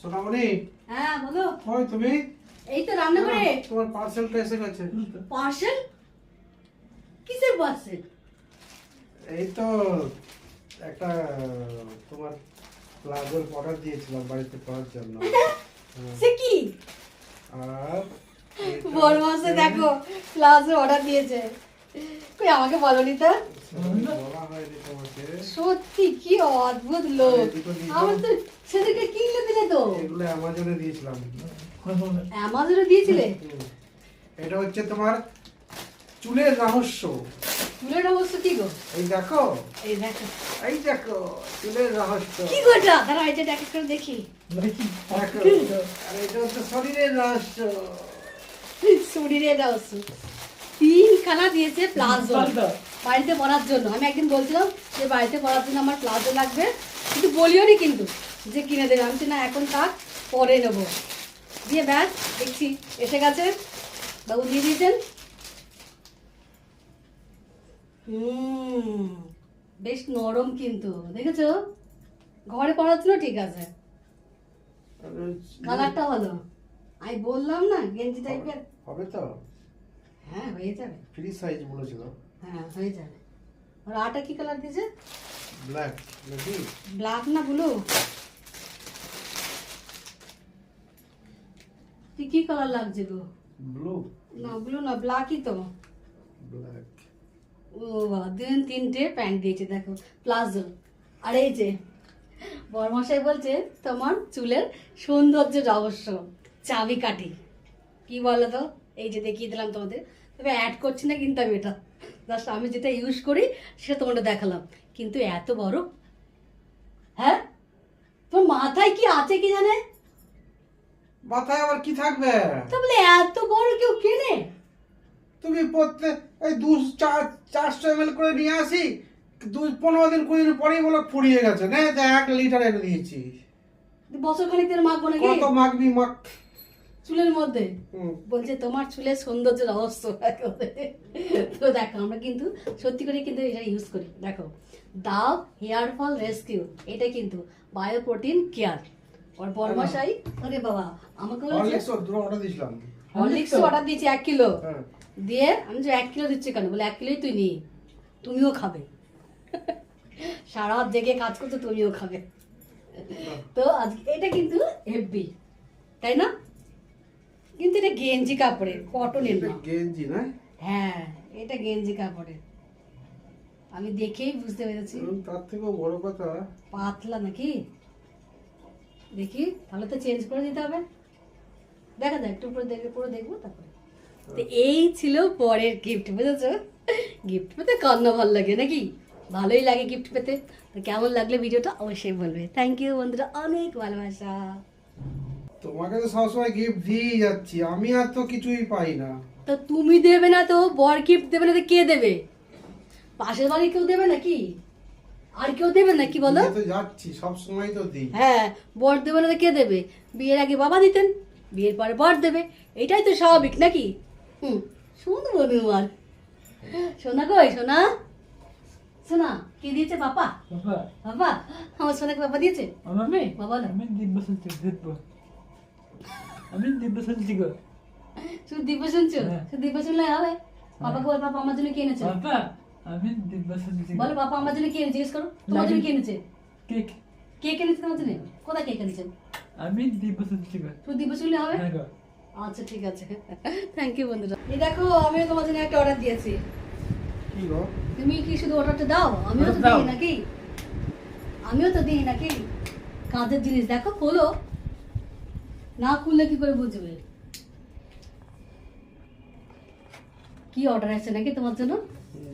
সোনামণি হ্যাঁ বলো। ওই তুমি? এই তো রান্না করে। হ্যাঁ, তোমার পার্সেলটা এসে গেছে। পার্সেল কিসের পার্সেল এই তো একটা তোমার প্লাজোর অর্ডার দিয়েছিলাম বাড়িতে করার জন্য। হ্যাঁ। সে কি? আর বড় মাসে দেখো ক্লাসে অর্ডার দিয়েছে। কই আমাকে বলনি তো? সত্যি কি অদ্ভুত লোক। আমার তো সেদিকে কিনলে দিলে তো। এগুলো অ্যামাজনে দিয়েছিলাম। অ্যামাজনে দিয়েছিলে? এটা হচ্ছে তোমার চুলের রহস্য। চুলের অবস্থা কি গো? এই দেখো। এই দেখো। এই দেখো চুলের রহস্য। কি গোটা দাঁড়া এটা এক করে দেখি। দেখো আর এটা হচ্ছে শরীরের রহস্য। শরীরে রহস্য। তিন খানা দিয়েছে প্লাজো। বাড়িতে পরার জন্য। আমি একদিন বলছিলাম যে বাড়িতে পরার জন্য আমার প্লাজো লাগবে। কিন্তু বলিও নি কিন্তু যে কিনে দেবে। আমি না এখন থাক পরে নেব। দিয়ে ব্যাস দেখছি এসে গেছে। বাবু দিয়ে দিয়েছেন। হুম। বেশ নরম কিন্তু দেখেছ? ঘরে পরার জন্য ঠিক আছে। কালারটা হলো আমি বললাম না গেঞ্জি টাইপের হবে তো? হ্যাঁ হয়ে যাবে। ফ্রি সাইজ বলেছিল। হ্যাঁ হয়ে যাবে। আর আটা কি কালার দিয়েছে? ব্ল্যাক নাকি? ব্ল্যাক না ব্লু কি কালার লাগছে গো? ব্লু না ব্লু না ব্ল্যাকই তো। ব্ল্যাক ও বাবা তিনটে প্যান্ট দিয়েছে দেখো। প্লাজো আর এই যে বরমশাই বলছে তোমার চুলের সৌন্দর্য রহস্য চাবি কাটি কি বলো তো এই যে দেখিয়ে দিলাম তোমাদের। তবে অ্যাড করছি না কিন্তু আমি এটা। জাস্ট আমি যেটা ইউজ করি সেটা তোমাদের দেখালাম। কিন্তু এত বড়? হ্যাঁ? তোর মাথায় কি আছে কি জানে? মাথায় আবার কি থাকবে? তা বলে এত বড় কেউ কেনে? তুমি প্রত্যেক এই দু চার চারশো এম করে নিয়ে আসি দু পনেরো দিন কুড়ি দিন পরেই বলো ফুরিয়ে গেছে। না এক লিটার এনে দিয়েছি। বছর খানিক মাখবো নাকি? কত মাখবি মাখ চুলের মধ্যে? বলছে তোমার চুলের সৌন্দর্য রহস্য তো দেখো আমরা কিন্তু সত্যি করে কিন্তু এটা ইউজ করি। দেখো ডাভ হেয়ার ফল রেস্কিউ এটা কিন্তু বায়ো প্রোটিন কেয়ার ওর বরমাশাই আরে বাবা আমাকে দুটো অর্ডার দিয়েছিলাম। হরলিক্স অর্ডার দিয়েছি এক কিলো। হ্যাঁ। দিয়ে আমি যে এক কিলো দিচ্ছি কেন? বলে এক কিলোই তুই নি তুমিও খাবে। সারা রাত জেগে কাজ করছ তুমিও খাবে। তো আজকে এটা কিন্তু হেভি তাই না? কিন্তু এটা গেঞ্জি কাপড়ের কটনের না। গেঞ্জি না? হ্যাঁ এটা গেঞ্জি কাপড়ের। আমি দেখেই বুঝতে পেরেছি। তার থেকেও বড় কথা। পাতলা নাকি? দেখি তাহলে তো চেঞ্জ করে দিতে হবে। দেখা যাক একটু উপরে দেখবে পুরো দেখব তারপরে। তো এই ছিল পরের গিফট বুঝেছ? গিফট পেতে কান্না ভালো লাগে নাকি? ভালোই লাগে গিফট পেতে। তো কেমন লাগল ভিডিওটা অবশ্যই বলবে। থ্যাংক ইউ বন্ধুরা। অনেক ভালোবাসা। তোমাকে তো সবসময় গিফট দিয়েই যাচ্ছি আমি আর তো কিছুই পাই না। তো তুমি দেবে না তো বর গিফট দেবে না তো কে দেবে? পাশের বাড়ি কেউ দেবে নাকি? আর কেউ দেবে নাকি বলো? তো যাচ্ছি সব সময় তো দিই। হ্যাঁ বর দেবে না তো কে দেবে? বিয়ের আগে বাবা দিতেন বিয়ের পরে বর দেবে এটাই তো স্বাভাবিক নাকি? হুম শুনব আমার সোনা কই সোনা? সোনা কি দিয়েছে বাবা বাবা বাবা আমার সোনাকে বাবা দিয়েছে? বাবা না। আমি দিব্য শুনছি দিব্য আমি দিব্য শুনছি গো। শুধু দিব্য শুনছো? হ্যাঁ। শুধু দিব্য শুনলে হবে? বাবাকে বল বাবা আমার জন্য কি এনেছে? বাবা আমি দিব্য শুনছি বলো বাবা আমার জন্য কি এনেছে? জিজ্ঞেস করো। তোমার জন্য কি এনেছে? কেক। কে কিনেছে তোমার জন্য? কোথায় কে কিনেছেন আমি দিব্য শুনছি গো। শুধু দিব্য শুনলে হবে? হ্যাঁ আচ্ছা ঠিক আছে। থ্যাংক ইউ বন্ধুরা। এই দেখো আমিও তোমার জন্য একটা অর্ডার দিয়েছি। কি গো? তুমি কি শুধু অর্ডারটা দাও? আমিও তো দিই নাকি? আমিও তো দিই নাকি? কাঁচের জিনিস দেখো খোলো। না খুললে কি করে বুঝবে? কি অর্ডার আছে নাকি তোমার জন্য?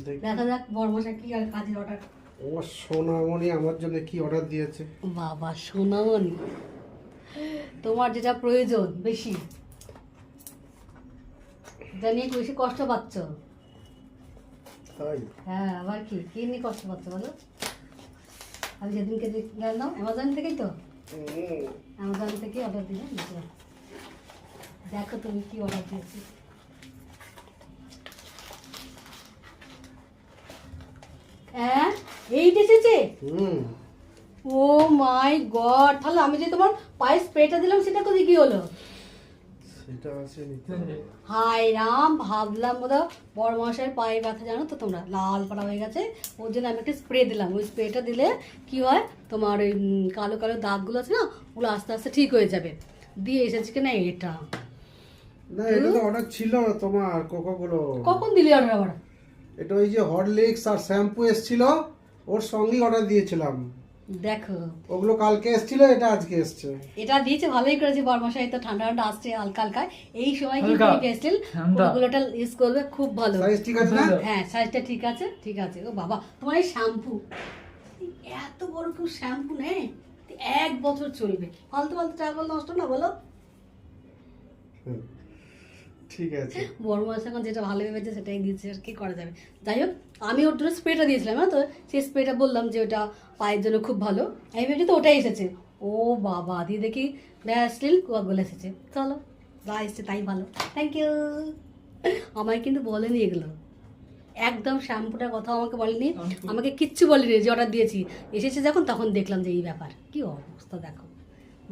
দেখা। যাক বর্মশা কি আর কাজের অর্ডার আমার সোনামণি আমার জন্য কি অর্ডার দিয়েছে? বাবা সোনামণি। তোমার যেটা প্রয়োজন বেশি। যা নিয়ে বেশি কষ্ট পাচ্ছ? হ্যাঁ আবার কি? কি নিয়ে কষ্ট পাচ্ছ বলো? আমি যেদিনকে গেলাম অ্যামাজন থেকেই তো? অ্যামাজন থেকে অর্ডার দিলাম দেখো তুমি কি অর্ডার দিয়েছি। হ্যাঁ? এইটা এসেছে ও মাই গড তাহলে আমি যে তোমার পায়ে স্প্রেটা দিলাম সেটা কোথায় কি হলো? হাই রাম ভাবলাম বোধ বড় মশাইয়ের পায়ে ব্যথা জানো তো তোমরা? লাল পাড়া হয়ে গেছে। ওর জন্য আমি একটা স্প্রে দিলাম। ওই স্প্রেটা দিলে কি হয়? তোমার ওই কালো কালো দাগগুলো আছে না? ওগুলো আস্তে আস্তে ঠিক হয়ে যাবে। দিয়ে এসেছে কিনা এটা। না এটা তো অর্ডার ছিল তোমার কোকোগুলো কখন দিলি অর্ডার আবার? এটা ওই যে হরলিক্স আর শ্যাম্পু এসছিল ওর সঙ্গেই অর্ডার দিয়েছিলাম। দেখো। ওগুলো কালকে এসছিল এটা আজকে এসছে। এটা দিয়েছে ভালোই করেছে বর্মশাই। তো ঠান্ডা ঠান্ডা আসছে হালকা হালকা এই সময় কি পেস্টেল ওগুলোটা ইউজ করবে খুব ভালো। সাইজ ঠিক আছে না? হ্যাঁ সাইজটা ঠিক আছে ঠিক আছে। ও বাবা তোমার এই শ্যাম্পু। এত বড় কেউ শ্যাম্পু নেই এক বছর চলবে। ফালতু ফালতু টাকা নষ্ট না বলো? হুম, ঠিক আছে। বড় মাছ এখন যেটা ভালো ভেবেছে সেটাই দিয়েছে আর কি করা যাবে। যাই হোক আমি ওর জন্য স্প্রেটা দিয়েছিলাম না তো? সেই স্প্রেটা বললাম যে ওটা পায়ের জন্য খুব ভালো। আমি ভেবেছি তো ওটাই এসেছে। ও বাবা দিয়ে দেখি ব্যাসলিল বলে এসেছে। চলো যা এসছে তাই ভালো। থ্যাংক ইউ আমায় কিন্তু বলেনি এগুলো একদম শ্যাম্পুটার কথা আমাকে বলেনি। আমাকে কিচ্ছু বলেনি যে অর্ডার দিয়েছি। এসেছে যখন তখন দেখলাম যে এই ব্যাপার। কি অবস্থা দেখো।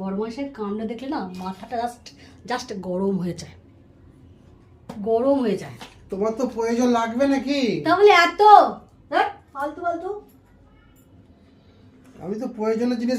বড় মাসের কামড়ে দেখলে না মাথাটা জাস্ট জাস্ট গরম হয়ে যায়। গরম হয়ে যায়। তোমার তো প্রয়োজন লাগবে নাকি? তাহলে এত ধ্যাৎ, ফালতু ফালতু। আমি তো প্রয়োজনের জিনিস